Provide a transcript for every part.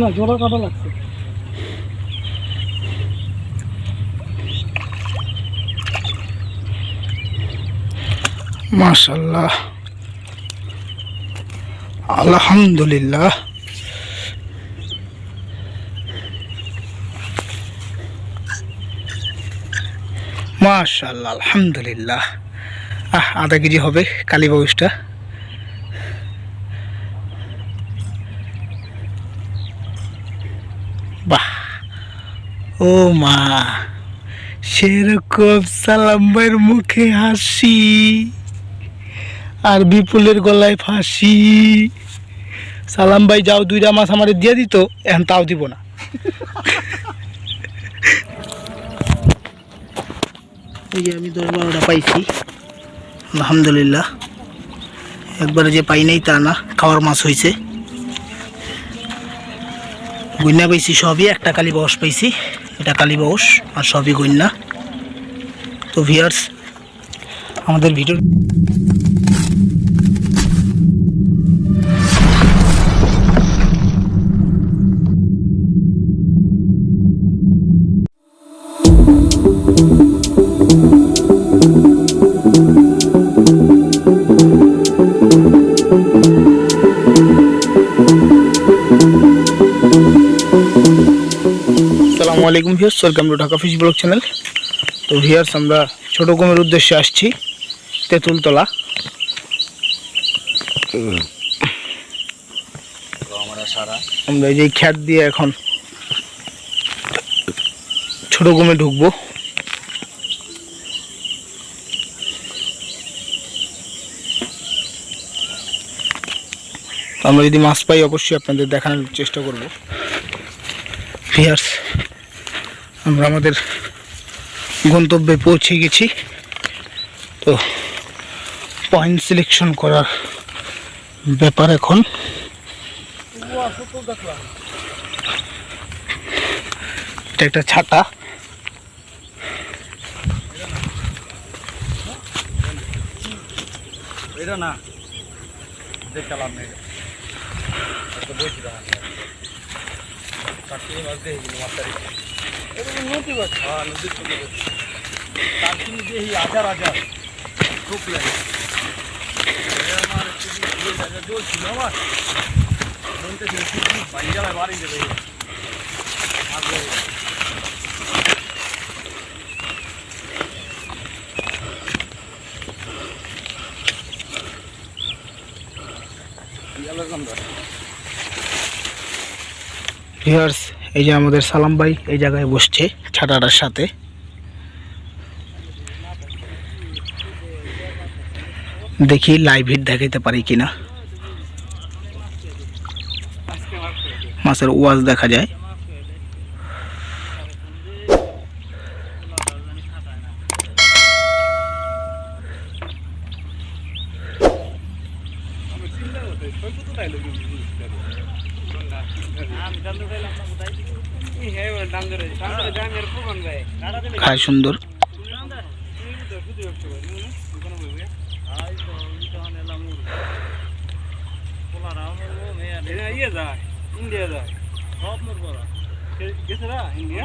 না জোড়া কাটা লাগছে। মাশাল্লাহ। আলহামদুলিল্লাহ। মাশাল্লাহ আলহামদুলিল্লাহ। আহ আধা কেজি হবে কালীবাউসটা বাহ ও মা, সেরকম সালাম মুখে হাসি আর বিপুলের গলায় ফাঁসি। সালাম ভাই, যাও দুইটা মাছ আমার দিয়ে দিত, এখন তাও দিব না। এই যে আমি দশ বারোটা পাইছি, আলহামদুলিল্লাহ। একবারে যে পাই নাই তা না, খাওয়ার মাছ হয়েছে গইনা পাইছি সবই, একটা কালি বাউস পাইছি। এটা কালী বাউস আর সবই গন্যা তো ভিয়ার্স আমাদের ভিডিও আলাইকুম viewers welcome to Dhaka fish blog channel তো ভিউয়ার্স আমরা ছোট কুমির উদ্দেশ্যে আসছি, তেঁতুলতলা। আমরা যে খ্যাত দিয়ে এখন ছোট কুমে ঢুকবো। আমরা যদি মাছ পাই, অবশ্যই আপনাদের দেখানোর চেষ্টা করব। ভিয়ার্স আমরা আমাদের গন্তব্যে পৌঁছে গেছি। তো পয়েন্ট সিলেকশন করার ব্যাপার এখন। এটা একটা ছাতা। না, দেখলাম কাটতে মাছ দেখি কিন্তু মাছ তারি এটা তো নদী মাছ হ্যাঁ নদীর থেকে তার কিন্তু দেখি হাজার এই যে আমাদের সালাম ভাই এই জায়গায় বসছে ছাটাটার সাথে। দেখি লাইভ হিট দেখাইতে পারি কিনা। মাছের ওয়াজ দেখা যায়। খায় সুন্দর ইন্ডিয়া যায় সব মোর করা গেছে না ইন্ডিয়া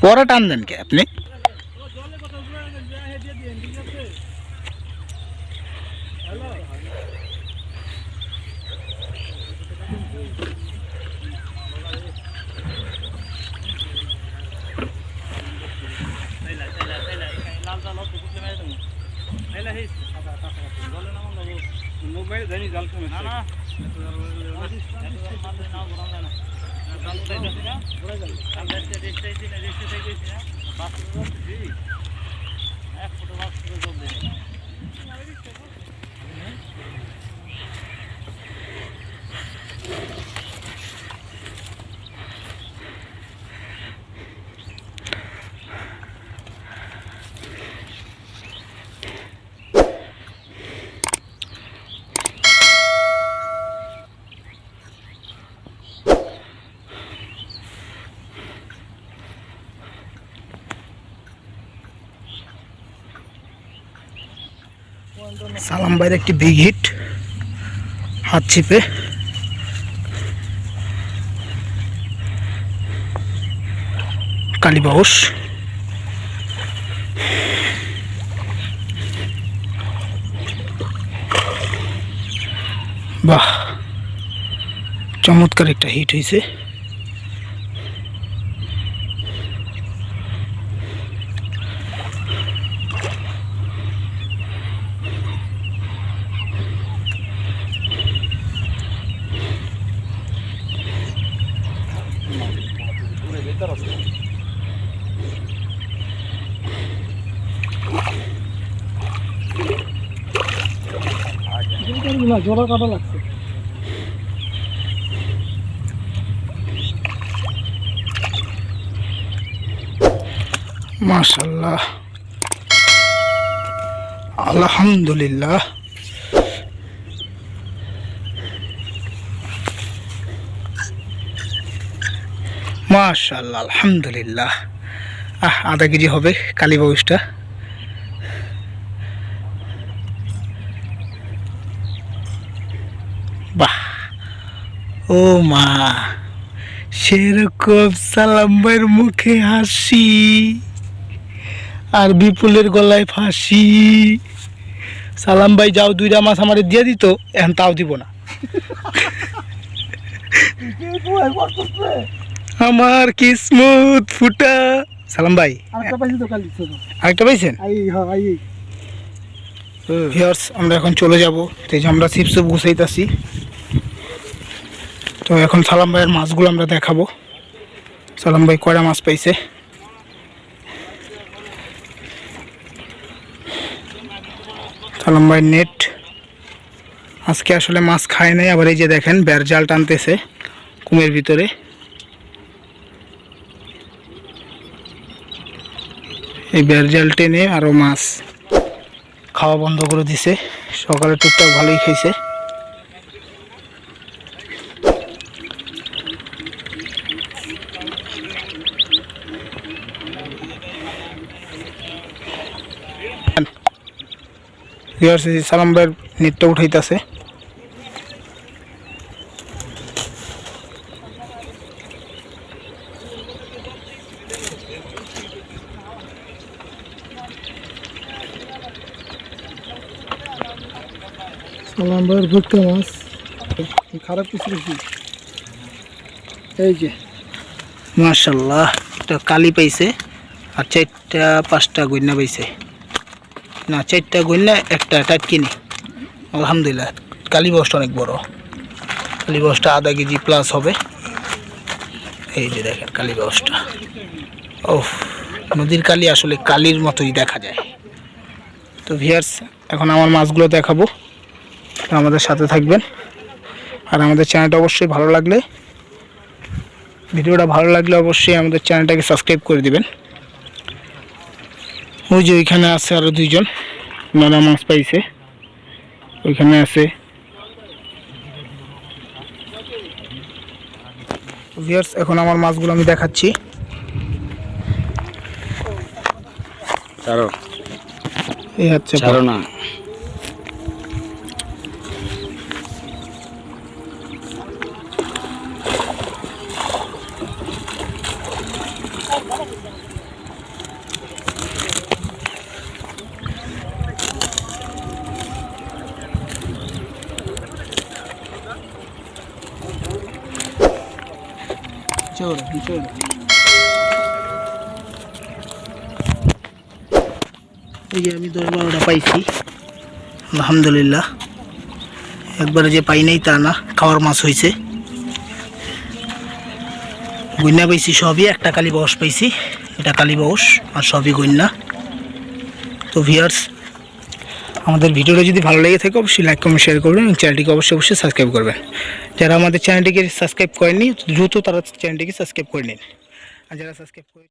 পরে টান দেন কে আপনি মোবাইল জানি জাল সময় না না সালাম ভাইয়ের একটি বিগ হিট হাত ছিপে। কালীবাউস বাহ চমৎকার একটা হিট হয়েছে জোড়া কাটা লাগছে। মাশাল্লাহ। আলহামদুলিল্লাহ। মাশাল্লাহ আলহামদুলিল্লাহ। আহ আধা কেজি হবে কালীবাউসটা বাহ। ও মা সেরকম সালাম ভাইয়ের মুখে হাসি আর বিপুলের গলায় ফাঁসি। সালাম ভাই যাও দুইটা মাছ আমার দিয়ে দিত এখন তাও দিব না। আমার কিসমত ফুটা। সালাম ভাই। আরেকটা পাইছেন? হ্যাঁ ভিওর্স আমরা এখন চলে যাব। যে আমরা চিপস গুছাইতেছি তো এখন সালাম ভাইয়ের মাছগুলো আমরা দেখাবো। সালাম ভাই কয়টা মাছ পাইছে? সালাম ভাই নেট। আজকে আসলে মাছ খায় নাই, আবার এই যে দেখেন বের জাল টানতেছে কুমের ভিতরে। এই বের জাল টেনে আরও মাছ খাওয়া বন্ধ করে দিছে। সকালে টুকটাক ভালোই খাইছে। যে সালাম ভাইয়ের নেটটা উঠাইতেছে। সালাম ভাইয়ের ভুট্টা মাছ। খারাপ কিছু বেশি এই যে মার্শাল্লাহ একটা কালি পাইছে আর চারটা পাঁচটা গন্যা পাইছে। না, চারটা গন্যা একটা টাটকিনি আলহামদুলিল্লাহ, কালী বসটা অনেক বড়। কালী বসটা আধা কেজি প্লাস হবে। এই যে দেখেন কালী বসটা ও নদীর কালি আসলে কালির মতোই দেখা যায়। তো ভিয়ার্স এখন আমার মাছগুলো দেখাবো। আমাদের সাথে থাকবেন। আর আমাদের চ্যানেলটা অবশ্যই ভালো লাগলে, ভিডিওটা ভালো লাগলে অবশ্যই আমাদের চ্যানেলটাকে সাবস্ক্রাইব করে দিবেন। ওই যে ওইখানে আছে আরও দুইজন। নানা মাছ পাইছে। ওইখানে আছে। ভিয়ার্স এখন আমার মাছগুলো আমি দেখাচ্ছি। এই হচ্ছে না। এই যে আমি দশ বারোটা পাইছি। আলহামদুলিল্লাহ। একবারে যে পাই নাই তা না, খাওয়ার মাছ হয়েছে গইনা পাইছি সবই, একটা কালী বস পাইছি। এটা কালী বস, আর সবই গইনা তো ভিয়ার্স আমাদের ভিডিওটা যদি ভালো লেগে থাকে, অবশ্যই লাইক কমেন্ট শেয়ার করবেন এবং চ্যানেলটিকে অবশ্যই অবশ্যই সাবস্ক্রাইব করবেন। যারা আমাদের চ্যানেলটিকে সাবস্ক্রাইব করেনি দ্রুত তারা চ্যানেলটিকে সাবস্ক্রাইব করে নিন। আর যারা সাবস্ক্রাইব করে